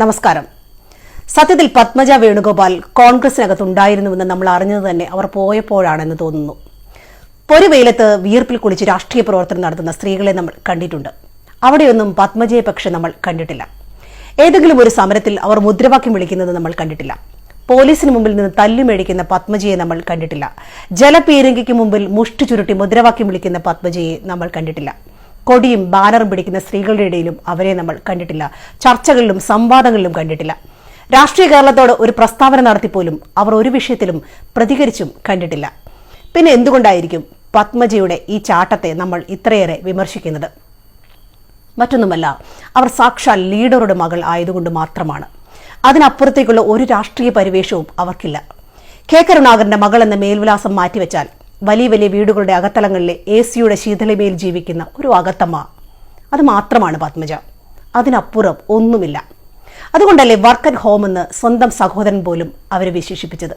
നമസ്കാരം. സത്യത്തിൽ പത്മജ വേണുഗോപാൽ കോൺഗ്രസിനകത്തുണ്ടായിരുന്നുവെന്ന് നമ്മൾ അറിഞ്ഞത് തന്നെ അവർ പോയപ്പോഴാണെന്ന് തോന്നുന്നു. പൊരുവെയിലത്ത് വീർപ്പിൽ കുളിച്ച് രാഷ്ട്രീയ പ്രവർത്തനം നടത്തുന്ന സ്ത്രീകളെ നമ്മൾ കണ്ടിട്ടുണ്ട്. അവിടെയൊന്നും പത്മജയെ പക്ഷെ നമ്മൾ കണ്ടിട്ടില്ല. ഏതെങ്കിലും ഒരു സമരത്തിൽ അവർ മുദ്രാവാക്യം വിളിക്കുന്നത് നമ്മൾ കണ്ടിട്ടില്ല. പോലീസിന് മുമ്പിൽ നിന്ന് തല്ലുമേടിക്കുന്ന പത്മജയെ നമ്മൾ കണ്ടിട്ടില്ല. ജലപീരങ്കിക്ക് മുമ്പിൽ മുഷ്ടി ചുരുട്ടി മുദ്രാവാക്യം വിളിക്കുന്ന പത്മജയെ നമ്മൾ കണ്ടിട്ടില്ല. കൊടിയും ബാനറും പിടിക്കുന്ന സ്ത്രീകളുടെ ഇടയിലും അവരെ നമ്മൾ കണ്ടിട്ടില്ല. ചർച്ചകളിലും സംവാദങ്ങളിലും കണ്ടിട്ടില്ല. രാഷ്ട്രീയ കേരളത്തോട് ഒരു പ്രസ്താവന നടത്തിപ്പോലും അവർ ഒരു വിഷയത്തിലും പ്രതികരിച്ചും കണ്ടിട്ടില്ല. പിന്നെ എന്തുകൊണ്ടായിരിക്കും പത്മജയുടെ ഈ ചാട്ടത്തെ നമ്മൾ ഇത്രയേറെ വിമർശിക്കുന്നത്? മറ്റൊന്നുമല്ല അവർ സാക്ഷാൽ ലീഡറുടെ മകൾ ആയതുകൊണ്ട് മാത്രമാണ്. അതിനപ്പുറത്തേക്കുള്ള ഒരു രാഷ്ട്രീയ പരിവേഷവും അവർക്കില്ല. കെ കരുണാകരന്റെ മകൾ എന്ന മേൽവിലാസം മാറ്റിവെച്ചാൽ വലിയ വലിയ വീടുകളുടെ അകത്തളങ്ങളിലെ എ സിയുടെ ശീതളിമയിൽ ജീവിക്കുന്ന ഒരു അകത്തമ്മ. അത് മാത്രമാണ് പത്മജ. അതിനപ്പുറം ഒന്നുമില്ല. അതുകൊണ്ടല്ലേ വർക്ക് അറ്റ് ഹോം എന്ന് സ്വന്തം സഹോദരൻ പോലും അവരെ വിശേഷിപ്പിച്ചത്.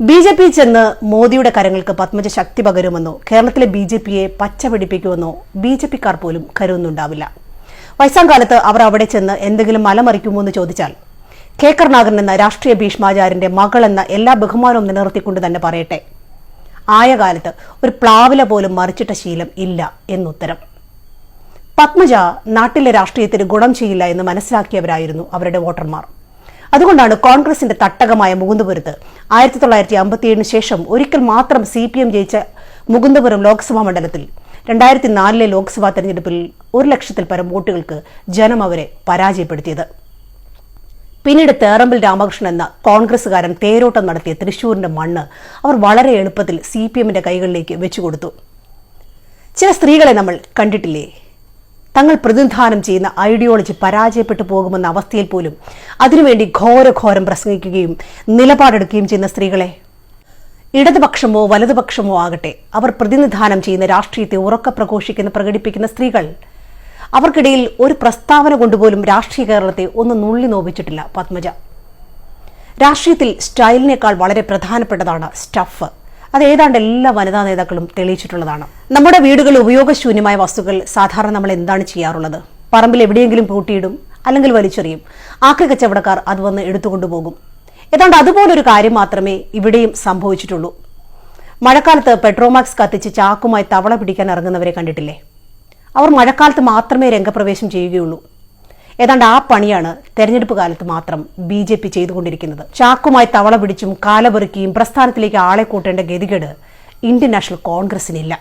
ബി ജെ പി ചെന്ന് മോദിയുടെ കരങ്ങൾക്ക് പത്മജ ശക്തി പകരുമെന്നോ കേരളത്തിലെ ബി ജെ പിയെ പച്ച പിടിപ്പിക്കുമെന്നോ ബി ജെ പിക്കാർ പോലും കരുതുന്നുണ്ടാവില്ല. വയസ്സാം കാലത്ത് അവർ അവിടെ ചെന്ന് എന്തെങ്കിലും മലമറിക്കുമോ എന്ന് ചോദിച്ചാൽ കെ കരുണാകരൻ എന്ന രാഷ്ട്രീയ ഭീഷ്മാചാര്യന്റെ മകൾ എന്ന എല്ലാ ബഹുമാനവും നിലനിർത്തിക്കൊണ്ട് തന്നെ പറയട്ടെ. ആയ കാലത്ത് ഒരു പ്ലാവില പോലും മറിച്ചിട്ട ശീലം ഇല്ല എന്നുത്തരം. പത്മജ നാട്ടിലെ രാഷ്ട്രീയത്തിന് ഗുണം ചെയ്യില്ല എന്ന് മനസ്സിലാക്കിയവരായിരുന്നു അവരുടെ വോട്ടർമാർ. അതുകൊണ്ടാണ് കോൺഗ്രസിന്റെ തട്ടകമായ മുകുന്ദപുരത്ത് ആയിരത്തി തൊള്ളായിരത്തി അമ്പത്തിയേഴിന് ശേഷം ഒരിക്കൽ മാത്രം സി പി എം ജയിച്ച മുകുന്ദപുരം ലോക്സഭാ മണ്ഡലത്തിൽ രണ്ടായിരത്തി നാലിലെ ലോക്സഭാ തെരഞ്ഞെടുപ്പിൽ ഒരു ലക്ഷത്തിൽ പരം വോട്ടുകൾക്ക് ജനം അവരെ പരാജയപ്പെടുത്തിയത്. പിന്നീട് തേറമ്പിൽ രാമകൃഷ്ണൻ എന്ന കോൺഗ്രസുകാരൻ തേരോട്ടം നടത്തിയ തൃശൂരിന്റെ മണ്ണ് അവർ വളരെ എളുപ്പത്തിൽ സി പി എമ്മിന്റെ കൈകളിലേക്ക് വെച്ചുകൊടുത്തു ചില സ്ത്രീകളെ നമ്മൾ കണ്ടിട്ടില്ലേ? തങ്ങൾ പ്രതിനിധാനം ചെയ്യുന്ന ഐഡിയോളജി പരാജയപ്പെട്ടു പോകുമെന്ന അവസ്ഥയിൽ പോലും അതിനുവേണ്ടി ഘോരഘോരം പ്രസംഗിക്കുകയും നിലപാടെടുക്കുകയും ചെയ്യുന്ന സ്ത്രീകളെ. ഇടതുപക്ഷമോ വലതുപക്ഷമോ ആകട്ടെ അവർ പ്രതിനിധാനം ചെയ്യുന്ന രാഷ്ട്രീയത്തെ ഉറക്ക പ്രഘോഷിക്കുന്ന പ്രകടിപ്പിക്കുന്ന സ്ത്രീകൾ. അവർക്കിടയിൽ ഒരു പ്രസ്താവന കൊണ്ടുപോലും രാഷ്ട്രീയ കേരളത്തെ ഒന്ന് നുള്ളി നോവിച്ചിട്ടില്ല പത്മജ. രാഷ്ട്രീയത്തിൽ സ്റ്റൈലിനേക്കാൾ വളരെ പ്രധാനപ്പെട്ടതാണ് സ്റ്റഫ്. അത് ഏതാണ്ട് എല്ലാ വനിതാ നേതാക്കളും തെളിയിച്ചിട്ടുള്ളതാണ്. നമ്മുടെ വീടുകളിൽ ഉപയോഗശൂന്യമായ വസ്തുക്കൾ സാധാരണ നമ്മൾ എന്താണ് ചെയ്യാറുള്ളത്? പറമ്പിൽ എവിടെയെങ്കിലും പൂട്ടിയിടും അല്ലെങ്കിൽ വലിച്ചെറിയും. ആക്രി കച്ചവടക്കാർ അത് വന്ന് എടുത്തുകൊണ്ടുപോകും ഏതാണ്ട് അതുപോലൊരു കാര്യം മാത്രമേ ഇവിടെയും സംഭവിച്ചിട്ടുള്ളൂ. മഴക്കാലത്ത് പെട്രോമാക്സ് കത്തിച്ച് ചാക്കുമായി തവള പിടിക്കാൻ ഇറങ്ങുന്നവരെ കണ്ടിട്ടില്ലേ? അവർ മഴക്കാലത്ത് മാത്രമേ രംഗപ്രവേശം ചെയ്യുകയുള്ളൂ. ഏതാണ്ട് ആ പണിയാണ് തെരഞ്ഞെടുപ്പ് കാലത്ത് മാത്രം ബി ജെ പി ചെയ്തുകൊണ്ടിരിക്കുന്നത്. ചാക്കുമായി തവള പിടിച്ചും കാലപെറുക്കിയും പ്രസ്ഥാനത്തിലേക്ക് ആളെ കൂട്ടേണ്ട ഗതികേട് ഇന്ത്യൻ നാഷണൽ കോൺഗ്രസിനില്ല.